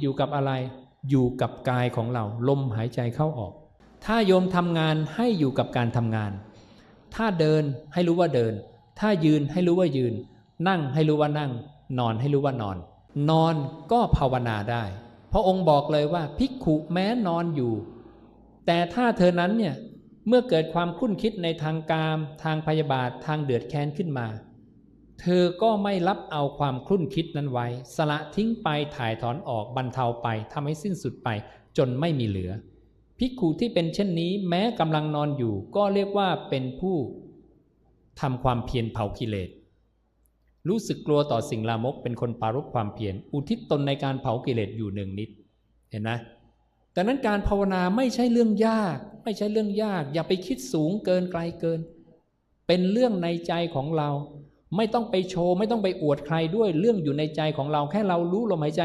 อยู่กับอะไร อยู่กับกายของเรา ลมหายใจเข้าออก ถ้าโยมทำงานให้อยู่กับการทำงาน ถ้าเดินให้รู้ว่าเดิน ถ้ายืนให้รู้ว่ายืน นั่งให้รู้ว่านั่ง นอนให้รู้ว่านอน นอนก็ภาวนาได้เพราะองค์บอกเลยว่าภิกขุแม้นอนอยู่ แต่ถ้าเธอนั้นเนี่ยเมื่อเกิดความคุ้นคิดในทางกาม ทางพยาบาท ทางเดือดแค้นขึ้นมา เธอก็ไม่รับเอาความคลุ่นคิดนั้นไว้ สละทิ้งไปถ่ายถอนออกบรรเทาไปทำให้สิ้นสุดไป จนไม่มีเหลือ ภิกขุที่เป็นเช่นนี้ แม้กำลังนอนอยู่ ก็เรียกว่าเป็นผู้ทำความเพียรเผากิเลส รู้สึกกลัวต่อสิ่งลามกเป็นคนปารบความเพียร อุทิศตนในการเผากิเลสอยู่หนึ่งนิด เห็นไหมแต่นั้นการภาวนาไม่ใช่เรื่องยาก ไม่ใช่เรื่องยาก อย่าไปคิดสูงเกินไกลเกิน เป็นเรื่องในใจของเรา ไม่ต้องไปโชว์ ไม่ต้องไปอวดใครด้วยเรื่องอยู่ในใจของเราแค่เรารู้ลมหายใจ